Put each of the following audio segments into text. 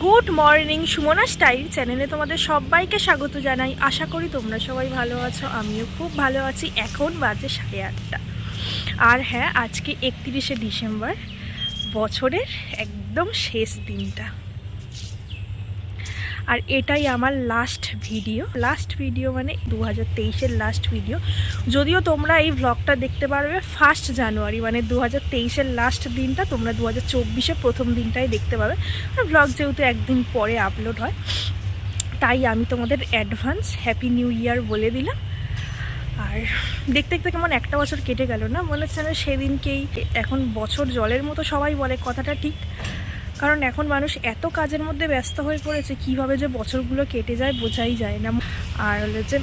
Good morning Sumana style চ্যানেলে তোমাদের সবাইকে স্বাগত জানাই। আশা করি তোমরা সবাই ভালো আছো, আমিও খুব ভালো আছি। এখন বাজে সাড়ে আটটা। আর হ্যাঁ আজকে একত্রিশে ডিসেম্বর, বছরের একদম শেষ দিনটা। আর এটাই আমার লাস্ট ভিডিও লাস্ট ভিডিও মানে দু হাজার লাস্ট ভিডিও যদিও তোমরা এই ব্লগটা দেখতে পারবে ফার্স্ট জানুয়ারি মানে দু হাজার লাস্ট দিনটা তোমরা দু হাজার প্রথম দিনটাই দেখতে পাবে। আর ব্লগ যেহেতু একদিন পরে আপলোড হয়, তাই আমি তোমাদের অ্যাডভান্স হ্যাপি নিউ ইয়ার বলে দিলাম। আর দেখতে দেখতে কেমন একটা বছর কেটে গেল না? মনে হচ্ছে না সেদিনকেই, এখন বছর জলের মতো সবাই বলে, কথাটা ঠিক। কারণ এখন মানুষ এত কাজের মধ্যে ব্যস্ত হয়ে পড়েছে, কীভাবে যে বছরগুলো কেটে যায় বোঝাই যায় না। আর হলো যে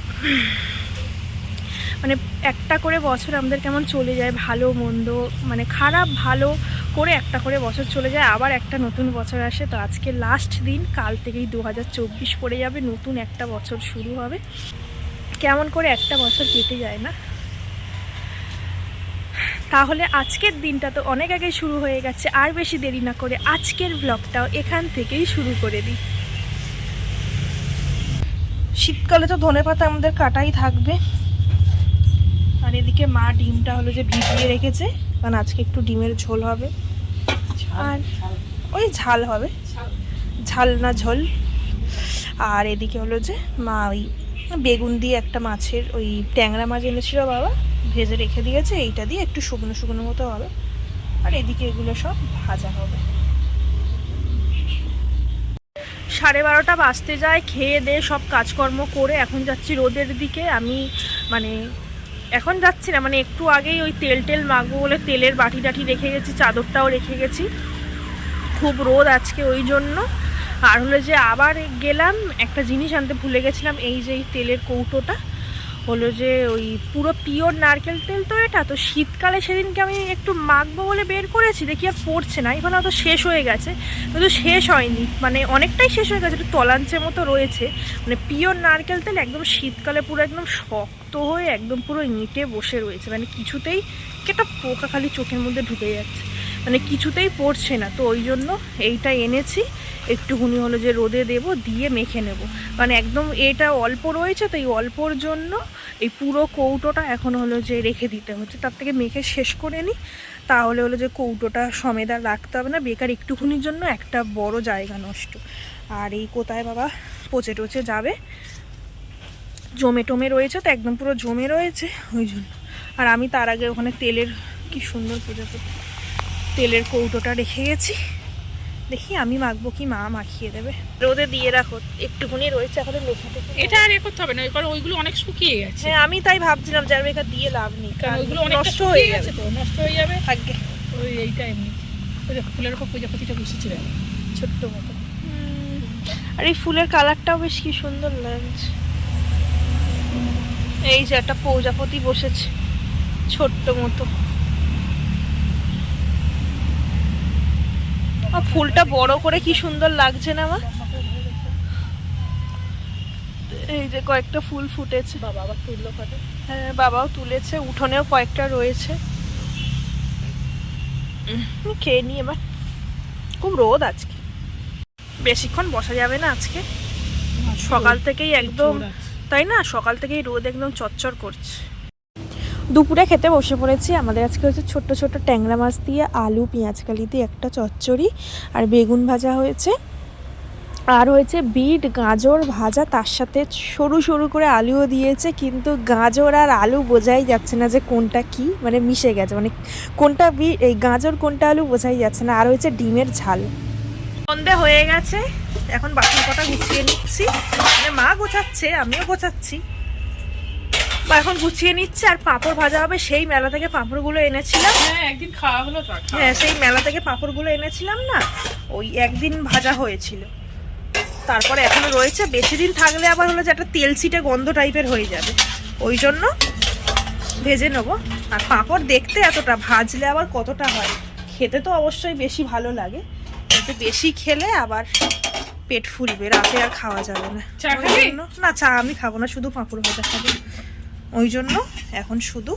মানে একটা করে বছর আমাদের কেমন চলে যায়, ভালো, মন্দ মানে খারাপ, ভালো করে একটা করে বছর চলে যায়, আবার একটা নতুন বছর আসে। তো আজকে লাস্ট দিন, কাল থেকেই দু হাজার চব্বিশ পড়ে যাবে, নতুন একটা বছর শুরু হবে। কেমন করে একটা বছর কেটে যায় না তাহলে আজকের দিনটা তো অনেক আগে শুরু হয়ে গেছে আর বেশি দেরি না করে আজকের ব্লগটাও এখান থেকেই শুরু করে দিই। শীতকালে তো ধনে পাতা আমাদের কাটাই থাকবে। আর এদিকে মা ডিমটা হলো যে ভিজিয়ে রেখেছে কারণ আজকে একটু ডিমের ঝোল হবে। আর ওই ঝাল হবে। ঝাল না ঝোল। আর এদিকে হলো যে মা ওই বেগুন দিয়ে একটা মাছের ওই ট্যাংরা মাছ এনেছিল বাবা ভেজে রেখে দিয়েছে, এইটা দিয়ে একটু শুকনো শুকনো মতো হবে। আর এদিকে এগুলো সব ভাজা হবে। সাড়ে বারোটা বাজতে যায়, খেয়ে দিয়ে সব কাজকর্ম করে এখন যাচ্ছি রোদের দিকে। আমি মানে এখন যাচ্ছি না মানে একটু আগেই ওই তেল টেল মাখবো বলে তেলের বাটি টাটি রেখে গেছি, চাদরটাও রেখে গেছি। খুব রোদ আজকে ওই জন্য। আর হলো যে আবার গেলাম, একটা জিনিস আনতে ভুলে গেছিলাম, এই যে এই তেলের কৌটোটা। হলো যে ওই পুরো পিওর নারকেল তেল তো এটা, তো শীতকালে সেদিনকে আমি একটু মাখবো বলে বের করেছি, দেখি আর পড়ছে না, এখানে হয়তো শেষ হয়ে গেছে, কিন্তু শেষ হয়নি মানে অনেকটাই শেষ হয়ে গেছে, একটু তলাঞ্চের মতো রয়েছে মানে পিওর নারকেল তেল একদম শীতকালে পুরো একদম শক্ত হয়ে একদম পুরো ইঁটে বসে রয়েছে মানে কিছুতেই একটা পোকা খালি চোখের মধ্যে ঢুকে যাচ্ছে। মানে কিছুতেই পড়ছে না। তো ওই জন্য এইটা এনেছি। একটুখানি হলো যে রোদে দেব, দিয়ে মেখে নেব। মানে একদম এটা অল্প রয়েছে তো এই অল্পর জন্য এই পুরো কৌটোটা এখন হলো যে রেখে দিতে হচ্ছে। তার থেকে মেখে শেষ করে নিই। তাহলে হলো যে কৌটোটা আর রাখতে হবে না। বেকার একটুখানির জন্য একটা বড় জায়গা নষ্ট। আর এই কোথায় বাবা? পচে টচে যাবে। জমে টমে রয়েছে তো, একদম পুরো জমে রয়েছে। ওই জন্য। আর আমি তার আগে ওখানে তেলের কি সুন্দর পুজো করতে তেলের কৌটোটা রেখে গেছি। দেখি আমি মাখবো কি মা মাখিয়ে দেবে। রোদে দিয়ে রাখো একটুখানি রয়েছে এখন মেখাতে এটা আর এ করতে হবে না কারণ ওইগুলো অনেক শুকিয়ে গেছে। হ্যাঁ আমি তাই ভাবছিলাম যে আর বেকার দিয়ে লাভ নেই কারণ কারণ ওইগুলো অনেক নষ্ট হয়ে গেছে তো নষ্ট হয়ে যাবে। থাকবে ওই এইটা এমনি। ওই দেখো ফুলের উপর প্রজাপতিটা বসেছিল ছোট্ট মতো। আর এই ফুলের কালারটাও বেশ কি সুন্দর লাগছে। এই যে একটা প্রজাপতি বসেছে ছোট্ট মতো আর ফুলটা বড় করে কি সুন্দর লাগছে না আমার এই যে কয়েকটা ফুল ফুটেছে। বাবা আবার তুললো কত হ্যাঁ বাবাও তুলেছে উঠোনেও কয়েকটা রয়েছে। খেয়ে নি এবার। খুব রোদ আজকে। বেশিক্ষণ বসা যাবে না আজকে। সকাল থেকেই একদম তাই না? সকাল থেকেই রোদ একদম চচ্চর করছে। দুপুরে খেতে বসে পড়েছি। আমাদের আজকে হচ্ছে ছোট্ট ছোট্ট ট্যাংরা মাছ দিয়ে আলু পেঁয়াজকালি দিয়ে একটা চচ্চড়ি আর বেগুন ভাজা হয়েছে। আর হয়েছে বিট, গাজর ভাজা, তার সাথে সরু সরু করে আলুও দিয়েছে। কিন্তু গাজর আর আলু বোঝাই যাচ্ছে না যে কোনটা কি মানে মিশে গেছে। মানে কোনটা বিট এই গাজর, কোনটা আলু বোঝাই যাচ্ছে না। আর হয়েছে ডিমের ঝাল। সন্ধে হয়ে গেছে। এখন বাসন কটা গুছিয়ে নিচ্ছি। মানে মা গোছাচ্ছে, আমিও গোছাচ্ছি। এখন গুছিয়ে নিচ্ছে আর পাঁপড় ভাজা হবে। সেই মেলা থেকে পাঁপড়গুলো এনেছিলাম। হ্যাঁ একদিন খাওয়া হলো হ্যাঁ সেই মেলা থেকে পাঁপড়গুলো এনেছিলাম না ওই একদিন ভাজা হয়েছিল। তারপরে এখনও রয়েছে বেশি দিন থাকলে আবার হলো যে একটা তেল ছিটে গন্ধ টাইপের হয়ে যাবে। ওই জন্য ভেজে নেব। আর পাঁপড় দেখতে এতটা ভাজলে আবার কতটা হয়? খেতে তো অবশ্যই বেশি ভালো লাগে। কিন্তু বেশি খেলে আবার পেট ফুলবে রাতে আর খাওয়া যাবে না। না চা আমি খাব না শুধু পাঁপড় ভাজা খাব। ওই জন্য এখন শুধু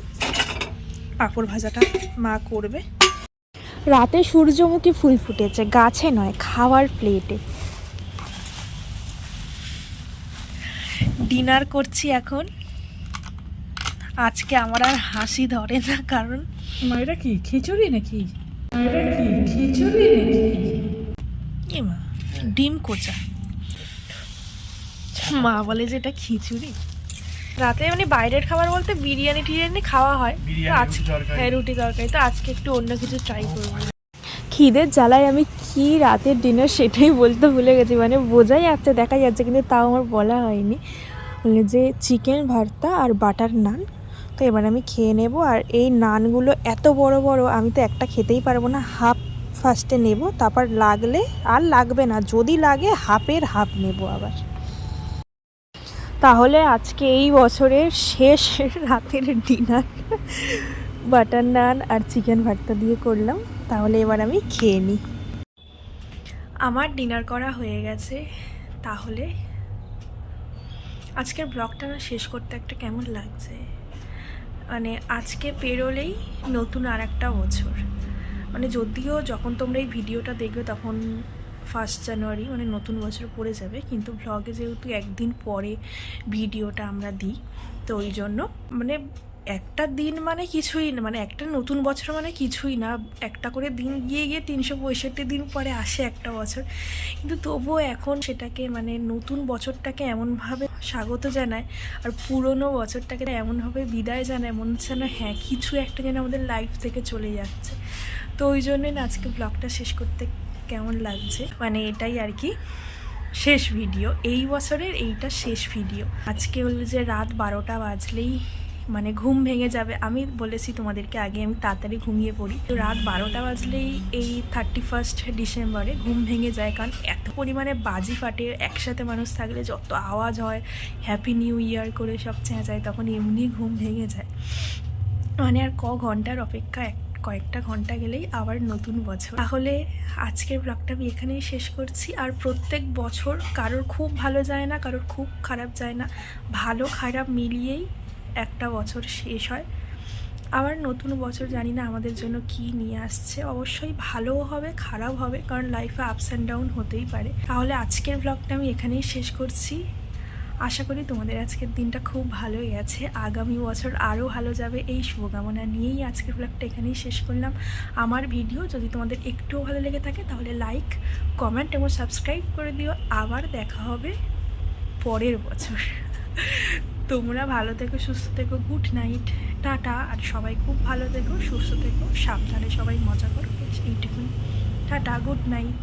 পাঁপড় ভাজাটা মা করবে। রাতে সূর্যমুখী ফুল ফুটেছে গাছে নয় খাওয়ার প্লেটে। ডিনার করছি এখন। আজকে আমার আর হাসি ধরে না কারণ মায়েরা কি খিচুড়ি নাকি? খিচুড়ি নাকি? মা ডিম কোচা। মা বলে যে এটা খিচুড়ি। রাতে মানে বাইরের খাবার বলতে বিরিয়ানি টিরিয়ানি খাওয়া হয়। তো আজকে তরকারি। হ্যাঁ রুটি তরকারি। তো আজকে একটু অন্য কিছু ট্রাই করব। খিদের জ্বালায় আমি কি রাতের ডিনার সেটাই বলতে ভুলে গেছি। মানে বোঝাই যাচ্ছে দেখা যাচ্ছে কিন্তু তাও আমার বলা হয়নি। বলে যে চিকেন ভর্তা আর বাটার নান তো এবার আমি খেয়ে নেব। আর এই নানগুলো এত বড় বড় আমি তো একটা খেতেই পারব না। হাফ ফার্স্টে নেব। তারপর লাগলে আর লাগবে না। যদি লাগে হাফের হাফ নেব আবার। তাহলে আজকে এই বছরের শেষ রাতের ডিনার। বাটার নান আর চিকেন ভর্তা দিয়ে করলাম। তাহলে এবার আমি খেয়ে নিই। আমার ডিনার করা হয়ে গেছে। তাহলে আজকের ব্লগটা না শেষ করতে একটা কেমন লাগছে? মানে আজকে পেরোলেই নতুন আর একটা বছর। মানে যদিও যখন তোমরা এই ভিডিওটা দেখবে তখন ফার্স্ট জানুয়ারি মানে নতুন বছর পড়ে যাবে। কিন্তু ব্লগে যেহেতু একদিন পরে ভিডিওটা আমরা দিই, তো ওই জন্য মানে একটা দিন মানে কিছুই না মানে একটা নতুন বছর মানে কিছুই না। একটা করে দিন গিয়ে গিয়ে তিনশো পঁয়ষট্টি দিন পরে আসে একটা বছর। কিন্তু তবুও এখন সেটাকে মানে নতুন বছরটাকে এমনভাবে স্বাগত জানায়, আর পুরনো বছরটাকে এমনভাবে বিদায় জানায়, মনে হচ্ছে না হ্যাঁ কিছু একটা যেন আমাদের লাইফ থেকে চলে যাচ্ছে। তো ওই জন্যই আজকে ব্লগটা শেষ করতে কেমন লাগছে? মানে এটাই আর কি শেষ ভিডিও এই বছরের এইটা শেষ ভিডিও আজকে হলো যে রাত বারোটা বাজলেই মানে ঘুম ভেঙে যাবে। আমি বলেছি তোমাদেরকে আগে, আমি তাড়াতাড়ি ঘুমিয়ে পড়ি। তো রাত বারোটা বাজলেই এই থার্টি ফার্স্ট ডিসেম্বরে ঘুম ভেঙে যায়। কারণ এত পরিমাণে বাজি ফাটে, একসাথে মানুষ থাকলে যত আওয়াজ হয় হ্যাপি নিউ ইয়ার করে সব চেঁচায়, তখন এমনি ঘুম ভেঙে যায়। মানে আর ক ঘণ্টার অপেক্ষা? এক কয়েকটা ঘণ্টা গেলেই আবার নতুন বছর। তাহলে আজকের ব্লগটা আমি এখানেই শেষ করছি। আর প্রত্যেক বছর কারোর খুব ভালো যায় না, কারোর খুব খারাপ যায় না। ভালো খারাপ মিলিয়েই একটা বছর শেষ হয়। আবার নতুন বছর জানি না আমাদের জন্য কি নিয়ে আসছে। অবশ্যই ভালোও হবে খারাপ হবে, কারণ লাইফে আপস অ্যান্ড ডাউন হতেই পারে। তাহলে আজকের ব্লগটা আমি এখানেই শেষ করছি। আশা করি তোমাদের আজকের দিনটা খুব ভালোই আছে। আগামী বছর আরও ভালো যাবে। এই শুভকামনা নিয়েই আজকের ব্লগটা এখানেই শেষ করলাম। আমার ভিডিও যদি তোমাদের একটুও ভালো লেগে থাকে, তাহলে লাইক কমেন্ট এবং সাবস্ক্রাইব করে দিও। আবার দেখা হবে পরের বছর। তোমরা ভালো থেকো, সুস্থ থেকো গুড নাইট টাটা। আর সবাই খুব ভালো থেকো, সুস্থ থেকো, সাবধানে সবাই মজা করো। এইটুকুনি টাটা গুড নাইট